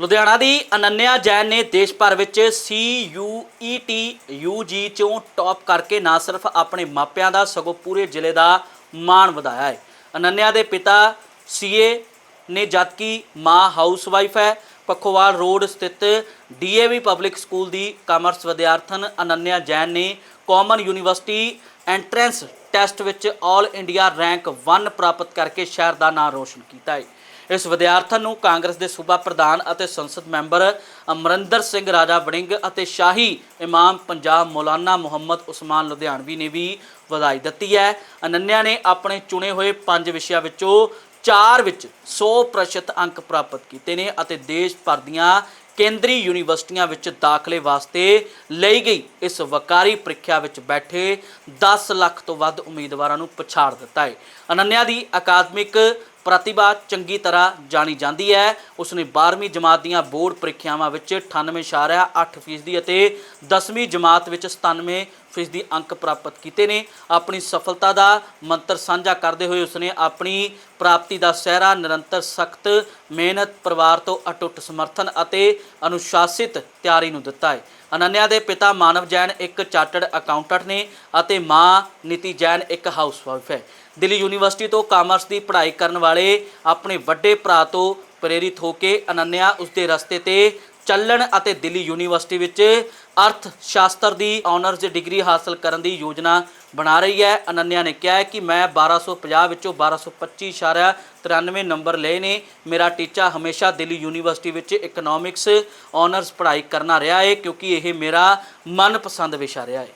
ਲੁਧਿਆਣਾ ਦੀ ਅਨੰਨਿਆ ਜੈਨ ਨੇ ਦੇਸ਼ ਭਰ ਵਿੱਚ CUET UG ਚੋਂ ਟੌਪ ਕਰਕੇ ਨਾ ਸਿਰਫ ਆਪਣੇ ਮਾਪਿਆਂ ਦਾ, ਸਗੋਂ ਪੂਰੇ ਜ਼ਿਲ੍ਹੇ ਦਾ ਮਾਣ ਵਧਾਇਆ ਹੈ। ਅਨੰਨਿਆ ਦੇ ਪਿਤਾ CA ਨੇ ਜਦਕਿ ਮਾਂ ਹਾਊਸਵਾਈਫ ਹੈ। ਪਖੋਵਾਲ ਰੋਡ ਸਥਿਤ DAV ਪਬਲਿਕ ਸਕੂਲ ਦੀ ਕਾਮਰਸ ਵਿਦਿਆਰਥਣ ਅਨੰਨਿਆ ਜੈਨ ਨੇ ਕਾਮਨ ਯੂਨੀਵਰਸਿਟੀ ਐਂਟਰੈਂਸ ਟੈਸਟ ਵਿੱਚ ਆਲ ਇੰਡੀਆ ਰੈਂਕ 1 ਪ੍ਰਾਪਤ ਕਰਕੇ ਸ਼ਹਿਰ ਦਾ ਨਾਮ ਰੋਸ਼ਨ ਕੀਤਾ ਹੈ। ਇਸ ਵਿਦਿਆਰਥਣ ਨੂੰ ਕਾਂਗਰਸ ਦੇ ਸੂਬਾ ਪ੍ਰਧਾਨ ਅਤੇ ਸੰਸਦ ਮੈਂਬਰ ਅਮਰਿੰਦਰ ਸਿੰਘ, ਰਾਜਾ ਵੜਿੰਗ ਅਤੇ ਸ਼ਾਹੀ ਇਮਾਮ ਪੰਜਾਬ ਮੌਲਾਨਾ ਮੁਹੰਮਦ ਉਸਮਾਨ ਲੁਧਿਆਣਵੀ ਨੇ ਵੀ ਵਧਾਈ ਦਿੱਤੀ ਹੈ। ਅਨੰਨਿਆ ਨੇ ਆਪਣੇ ਚੁਣੇ ਹੋਏ ਪੰਜ ਵਿਸ਼ਿਆਂ ਵਿੱਚੋਂ ਚਾਰ ਵਿੱਚ 100% ਅੰਕ ਪ੍ਰਾਪਤ ਕੀਤੇ ਨੇ ਅਤੇ ਦੇਸ਼ ਭਰ ਦੀਆਂ ਕੇਂਦਰੀ ਯੂਨੀਵਰਸਿਟੀਆਂ ਵਿੱਚ ਦਾਖਲੇ ਵਾਸਤੇ ਲਈ ਗਈ ਇਸ ਵਕਾਰੀ ਪ੍ਰੀਖਿਆ ਵਿੱਚ ਬੈਠੇ 10 ਲੱਖ ਤੋਂ ਵੱਧ ਉਮੀਦਵਾਰਾਂ ਨੂੰ ਪਛਾੜ ਦਿੱਤਾ ਹੈ। ਅਨੰਨਿਆ ਦੀ ਅਕਾਦਮਿਕ ਪ੍ਰਤਿਭਾ ਚੰਗੀ ਤਰ੍ਹਾਂ ਜਾਣੀ ਜਾਂਦੀ ਹੈ। ਉਸਨੇ 12ਵੀਂ ਜਮਾਤ ਦੀਆਂ ਬੋਰਡ ਪ੍ਰੀਖਿਆਵਾਂ ਵਿੱਚ 98.8% ਅਤੇ 10ਵੀਂ ਜਮਾਤ ਵਿੱਚ 97% ਫੀਸਦੀ ਅੰਕ ਪ੍ਰਾਪਤ ਕੀਤੇ ਨੇ। ਆਪਣੀ ਸਫਲਤਾ ਦਾ ਮੰਤਰ ਸਾਂਝਾ ਕਰਦੇ ਹੋਏ ਉਸਨੇ ਆਪਣੀ ਪ੍ਰਾਪਤੀ ਦਾ ਸਿਹਰਾ ਨਿਰੰਤਰ, ਸਖਤ, ਮਿਹਨਤ, ਪਰਿਵਾਰ ਤੋਂ ਅਟੁੱਟ ਸਮਰਥਨ ਅਤੇ ਅਨੁਸ਼ਾਸਿਤ ਤਿਆਰੀ ਨੂੰ ਦਿੱਤਾ ਹੈ। ਅਨੰਨਿਆ ਦੇ ਪਿਤਾ ਮਾਨਵ ਜੈਨ ਇੱਕ ਚਾਰਟਰਡ ਅਕਾਊਂਟੈਂਟ ਨੇ ਅਤੇ ਮਾਂ ਨੀਤੀ ਜੈਨ ਇੱਕ ਹਾਊਸਵਾਈਫ ਹੈ। ਦਿੱਲੀ ਯੂਨੀਵਰਸਿਟੀ ਤੋਂ ਕਾਮਰਸ ਦੀ ਪੜ੍ਹਾਈ ਕਰਨ ਵਾਲੇ ਆਪਣੇ ਵੱਡੇ ਭਰਾ ਤੋਂ ਪ੍ਰੇਰਿਤ ਹੋ ਕੇ ਅਨੰਨਿਆ ਉਸਦੇ ਰਸਤੇ ਤੇ ਚੱਲਣ ਅਤੇ ਦਿੱਲੀ ਯੂਨੀਵਰਸਿਟੀ ਵਿੱਚ ਅਰਥ ਸ਼ਾਸਤਰ ਦੀ ਆਨਰਜ਼ ਡਿਗਰੀ ਹਾਸਲ ਕਰਨ ਦੀ ਯੋਜਨਾ ਬਣਾ ਰਹੀ ਹੈ। ਅਨੰਨਿਆ ਨੇ ਕਿਹਾ ਕਿ ਮੈਂ 1250 ਵਿੱਚੋਂ 1225.93 ਨੰਬਰ ਲਏ ਨੇ। ਮੇਰਾ ਟੀਚਾ ਹਮੇਸ਼ਾ ਦਿੱਲੀ ਯੂਨੀਵਰਸਿਟੀ ਵਿੱਚ ਇਕਨੋਮਿਕਸ ਆਨਰਜ਼ ਪੜ੍ਹਾਈ ਕਰਨਾ ਰਿਹਾ ਹੈ ਕਿਉਂਕਿ ਇਹ ਮੇਰਾ ਮਨਪਸੰਦ ਵਿਸ਼ਾ ਰਿਹਾ ਹੈ